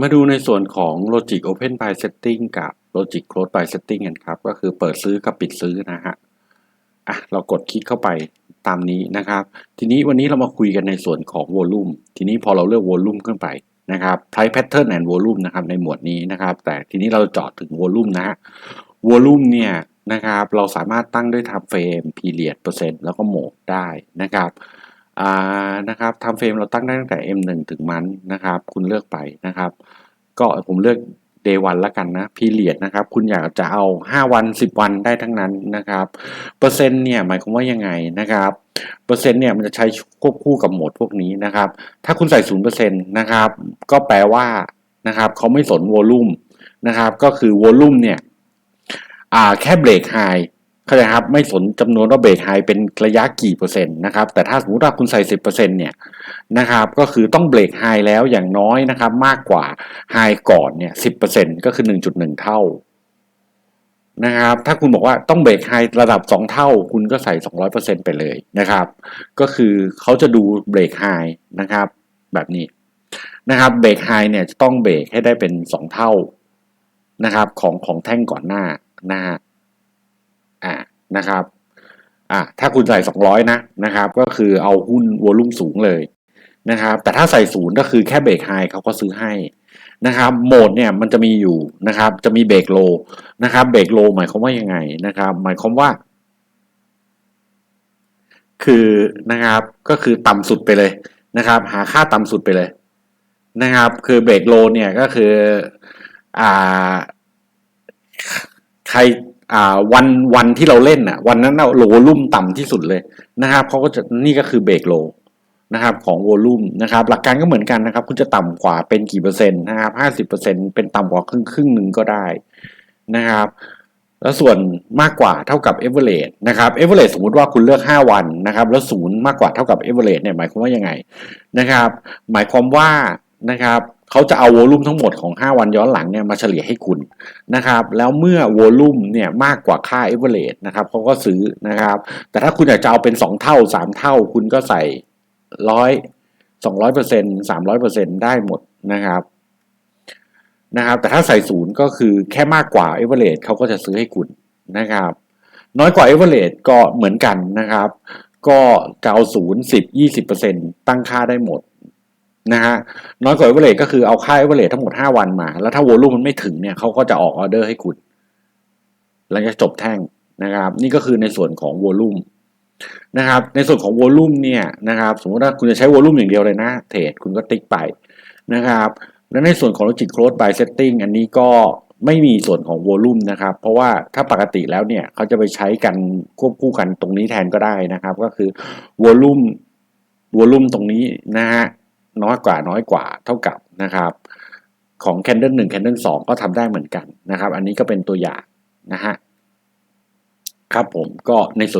มาดูในส่วนของ Logic Open by Setting กับ Logic Close by Setting กันครับ ก็คือเปิดซื้อกับปิดซื้อนะฮะอะเรากดคลิกเข้าไปตามนี้นะครับ ทีนี้วันนี้เรามาคุยกันในส่วนของ Volume ทีนี้พอเราเลือก Volume ขึ้นไปนะครับ Price Pattern and Volume นะครับในหมวดนี้นะครับ แต่ทีนี้เราเจาะถึง Volume นะฮะ Volume เนี่ยนะครับ เราสามารถตั้งด้วย Time Frame Period เปอร์เซ็นต์แล้วก็โหมดได้นะครับ อ่านะครับทำเฟรมเราตั้งได้ตั้งแต่ M1 ถึงมันนะครับ คุณเลือกไปนะครับ ก็ผมเลือก day 1แล้วกันนะ period นะครับ คุณอยากจะเอา 5 วัน 10 วันได้ทั้งนั้นนะครับ เปอร์เซ็นต์เนี่ยหมายความว่ายังไงนะครับ เปอร์เซ็นต์เนี่ยมันจะใช้ควบคู่กับโหมดพวกนี้นะครับ ถ้าคุณใส่ 0%นะครับ ก็แปลว่านะครับเขาไม่สนวอลลุ่มนะครับ ก็คือวอลลุ่มเนี่ยอ่าแค่เบรกไฮ เข้าใจครับ ไม่สนจำนวนว่าเบรกไฮเป็นระยะกี่เปอร์เซ็นต์นะครับ แต่ถ้าสมมติว่าคุณใส่สิบเปอร์เซ็นต์เนี่ยนะครับ ก็คือต้องเบรกไฮแล้วอย่างน้อยนะครับ มากกว่าไฮก่อนเนี่ยสิบเปอร์เซ็นต์ก็คือหนึ่งจุดหนึ่งเท่านะครับ ถ้าคุณบอกว่าต้องเบรกไฮระดับสองเท่า คุณก็ใส่สองร้อยเปอร์เซ็นต์ไปเลยนะครับ ก็คือเขาจะดูเบรกไฮนะครับ แบบนี้นะครับเบรกไฮเนี่ยจะต้องเบรกให้ได้เป็นสองเท่านะครับของของแท่งก่อนหน้านะฮะอ่า นะครับอ่าถ้าคุณใส่ 200 นะนะครับ ก็คือเอาหุ้นวอลุ่มสูงเลยนะครับ แต่ถ้าใส่ศูนย์ก็คือแค่เบรกไฮเขาก็ซื้อให้นะครับโหมดเนี่ยมันจะมีอยู่นะครับ จะมีเบรกโลนะครับเบรกโลหมายความว่ายังไงนะครับ หมายความว่า คือนะครับก็คือต่ำสุดไปเลยนะครับ หาค่าต่ำสุดไปเลยนะครับ คือเบรกโลเนี่ยก็คืออ่าใคร อ่าวันวันที่เราเล่นอะ วันนั้นเราโลลุ่มต่ำที่สุดเลยนะครับเขาก็จะนี่ก็คือเบรกโลนะครับของโวลุ่มนะครับหลักการก็เหมือนกันนะครับ คุณจะต่ำกว่าเป็นกี่เปอร์เซ็นต์นะครับห้าสิบเปอร์เซ็นต์เป็นต่ำกว่าครึ่งครึ่งหนึ่งก็ได้นะครับ แล้วส่วนมากกว่าเท่ากับ average นะครับ average สมมุติว่าคุณเลือก 5 วันนะครับ แล้วศูนย์มากกว่าเท่ากับ average เนี่ยหมายความว่ายังไงนะครับ หมายความว่านะครับ เขาจะเอาโวลุ่มทั้งหมดของ 5 วันย้อนหลังเนี่ยมาเฉลี่ยให้คุณนะครับแล้วเมื่อโวลุ่มเนี่ยมากกว่าค่า average นะครับเขาก็ซื้อนะครับ แต่ถ้าคุณอยากจะเอาเป็น 2 เท่า 3 เท่า คุณก็ใส่ร้อยสองร้อยเปอร์เซ็นต์สามร้อยเปอร์เซ็นต์ได้หมดนะครับนะครับ แต่ถ้าใส่ศูนย์ก็คือแค่มากกว่า average เขาก็จะซื้อให้คุณนะครับ น้อยกว่า average ก็เหมือนกันนะครับ ก็จะเอาศูนย์สิบยี่สิบเปอร์เซ็นต์ตั้งค่าได้หมด นะฮะน้อยกว่า average ก็คือเอาค่า average ทั้งหมด 5 วันมา แล้วถ้า volume มันไม่ถึงเนี่ยเขาก็จะออกออเดอร์ให้คุณหลังจากจบแท่งนะครับ นี่ก็คือในส่วนของ volume นะครับ ในส่วนของ volume เนี่ยนะครับ สมมติว่าคุณจะใช้ volume อย่างเดียวเลยนะเทรดคุณก็ติ๊กไปนะครับ และในส่วนของ logic close by setting อันนี้ก็ไม่มีส่วนของ volume นะครับ เพราะว่าถ้าปกติแล้วเนี่ยเขาจะไปใช้กันควบคู่กันตรงนี้แทนก็ได้นะครับ ก็คือ volume volume ตรงนี้นะฮะ น้อยกว่าน้อยกว่าเท่ากับนะครับของ candle 1 candle 2 ก็ทำได้เหมือนกันนะครับ อันนี้ก็เป็นตัวอย่างนะฮะครับผมก็ในส่วน